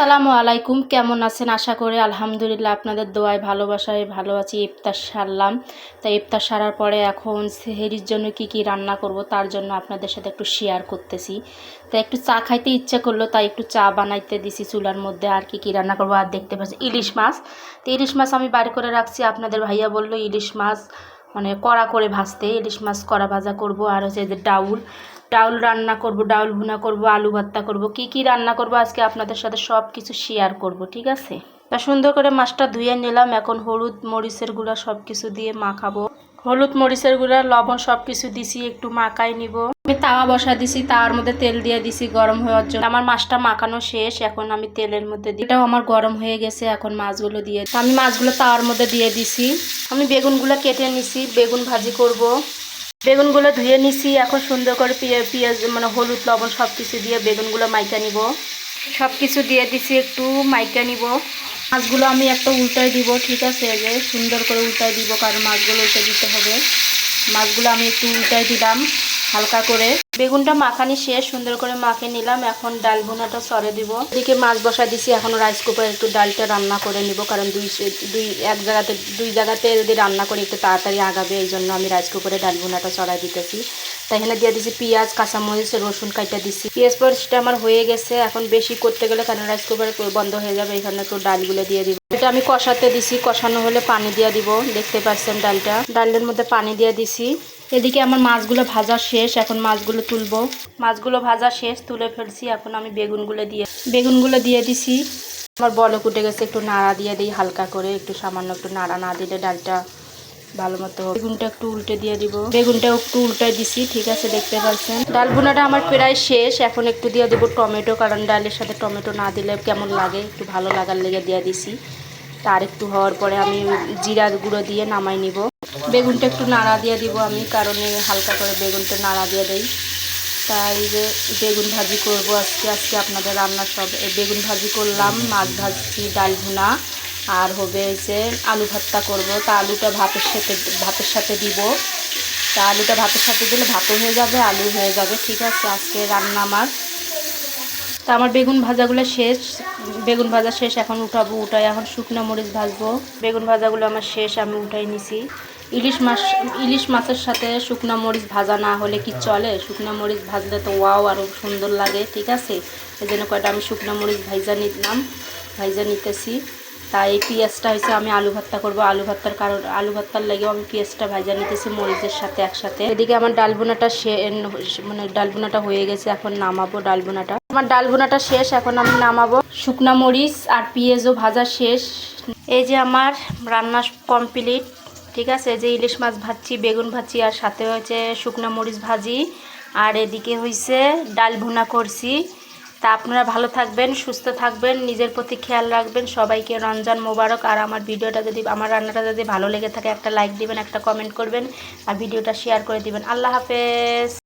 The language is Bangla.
আসসালামু আলাইকুম। কেমন আছেন? আশা করি আলহামদুলিল্লাহ আপনাদের দোয়ায় ভালোবাসায় ভালো আছি, ইফতার সারলাম। তাই ইফতার সারার পরে এখন সেহেরির জন্য কি কি রান্না করব তার জন্য আপনাদের সাথে একটু শেয়ার করতেছি। তাই একটু চা খাইতে ইচ্ছা করল, তাই একটু চা বানাইতে দিছি চুলার মধ্যে আর কি কি রান্না করব আর দেখতে পাচ্ছি ইলিশ মাছ। তো ইলিশ মাছ আমি বাড়ি করে রাখছি। আপনাদের ভাইয়া বলল ইলিশ মাছ মানে কড়া করে ভাজতে, ইলিশ মাছ কড়া ভাজা করব। আর হচ্ছে যে ডাউল ডাউল রান্না করব, ডাউল ভুনা করব, আলু ভর্তা করব, কি কি রান্না করব আজকে আপনাদের সাথে সব কিছু শেয়ার করব, ঠিক আছে? তা সুন্দর করে মাছটা ধুয়ে নিলাম, এখন হলুদ মরিচের গুঁড়া সব কিছু দিয়ে মাখাবো। হলুদ মরিচের গুঁড়া, লবণ সব কিছু দিছি, একটু মাখাই নিব। আমি তাওয়া বসা দিছি, তাওয়ার মধ্যে তেল দিয়ে দিছি গরম হওয়ার জন্য। আমার মাছটা মাখানো শেষ, এখন আমি তেলের মধ্যে দিই এটাও আমার গরম হয়ে গেছে, এখন মাছগুলো দিয়ে আমি মাছগুলো তাওয়ার মধ্যে দিয়ে দিছি। আমি বেগুনগুলো কেটে নিছি, বেগুন ভাজি করব। বেগুনগুলো ধুয়ে নিছি, এখন সুন্দর করে পেঁয়া- পেঁয়াজ মানে হলুদ, লবণ সব কিছু দিয়ে বেগুনগুলো মাইকা নিব। সব কিছু দিয়ে দিছি একটু মাইকা নিব। মাছগুলো আমি একটা উল্টায় দিব, ঠিক আছে? যে সুন্দর করে উল্টায় দিব, কারণ মাছগুলো উল্টে দিতে হবে। মাছগুলো আমি একটু উল্টায় দিলাম, হালকা করে। বেগুনটা মাখানি শেষ, সুন্দর করে মাখে নিলাম। এখন ডাল বোনাটা সরে দিব। এদিকে মাছ বসা দিছি, এখন রাইস কুকারে একটু ডালটা রান্না করে নিব, কারণ দুই দুই, এক জায়গাতে, দুই জায়গাতে যদি রান্না করি, একটু তাড়াতাড়ি আগাবে, এই জন্য আমি রাইস কুকারে ডাল বোনাটা চড়াই দিতেছি। তাই এখানে দিয়ে দিছি পেঁয়াজ, কাঁচামরিচ, রসুন কাইটা দিছি। পেঁয়াজ পরিচটা আমার হয়ে গেছে। এখন বেশি করতে গেলে কারণ রাইস কুকারে বন্ধ হয়ে যাবে এখানে একটু ডালগুলো দিয়ে দিব। এটা আমি কষাতে দিছি, কষানো হলে পানি দিয়ে দিব। দেখতে পাচ্ছেন ডালটা। ডালের মধ্যে পানি দিয়ে দিছি। এদিকে আমার মাছগুলো ভাজা শেষ, এখন মাছগুলো তুলবো। মাছগুলো ভাজা শেষ, তুলে ফেলছি, এখন আমি বেগুনগুলো দিয়ে বেগুনগুলো দিয়ে দিছি। আমার বলক উঠে গেছে, একটু নাড়া দিয়ে দিই, হালকা করে, একটু সামান্য একটু নাড়া না দিলে ডালটা ভালো মতো বেগুনটা একটু উল্টে দিয়ে দিব। বেগুনটা একটু উল্টে দিছি, ঠিক আছে, দেখতে পাচ্ছেন? ডাল বোনাটা আমার প্রায় শেষ, এখন একটু দিয়ে দেবো টমেটো, কারণ ডালের সাথে টমেটো না দিলে কেমন লাগে, একটু ভালো লাগার লেগে দিয়ে দিছি। তার একটু হওয়ার পরে আমি জিরা গুঁড়ো দিয়ে নামাই নিব। বেগুনটা একটু নাড়া দিয়ে দিব আমি, কারণে হালকা করে বেগুনটা নাড়া দিয়ে দেই। তাই যে বেগুন ভাজি করব আজকে আজকে আপনাদের রান্না সব বেগুন ভাজি করলাম, মাছ ভাজছি, ডাল ভুনা, আর হবে যে আলু ভর্তা করব। তা আলুটা ভাতের সাথে ভাতের সাথে দিব। তা আলুটা ভাতের সাথে দিলে ভাতও হয়ে যাবে, আলু হয়ে যাবে, ঠিক আছে, আজকে রান্না আমার। তা আমার বেগুন ভাজাগুলো শেষ, বেগুন ভাজা শেষ, এখন উঠাবো, উঠাই, এখন শুকনো মরিচ ভাজবো। বেগুন ভাজাগুলো আমার শেষ, আমি উঠাই নিছি। ইলিশ মাছ, ইলিশ মাছের সাথে শুকনো মরিচ ভাজা না হলে কি চলে? শুকনো মরিচ ভাজলে তো ওয়াও আরও সুন্দর লাগে, ঠিক আছে? এই জন্য কয়টা আমি শুকনো মরিচ ভাইজা নিলাম, ভাইজা নিতেছি। তাই এই পেঁয়াজটা হয়েছে আমি আলু ভর্তা করব। আলু ভর্তার কারণ, আলু ভর্তার লেগেও আমি পেঁয়াজটা ভাজা নিতেছি মরিচের সাথে একসাথে। এদিকে আমার ডালবোনাটা সে মানে ডালবোনাটা হয়ে গেছে, এখন নামাবো ডালবোনাটা আমার ডালবোনাটা শেষ, এখন আমি নামাবো। শুকনা মরিচ আর পেঁয়াজও ভাজা শেষ। এই যে আমার রান্না কমপ্লিট। ঠিক আছে যে ইলিশ মাছ ভাজছি, বেগুন ভাজছি, আর সাথে হয়েছে শুকনো মরিচ ভাজি। আর এদিকে হয়েছে ডাল ভুনা করছি। তা আপনারা ভালো থাকবেন, সুস্থ থাকবেন, নিজের প্রতি খেয়াল রাখবেন। সবাইকে রমজান মোবারক। আর আমার ভিডিওটা যদি, আমার রান্নাটা যদি ভালো লেগে থাকে, একটা লাইক দিবেন, একটা কমেন্ট করবেন, আর ভিডিওটা শেয়ার করে দিবেন। আল্লাহ হাফেজ।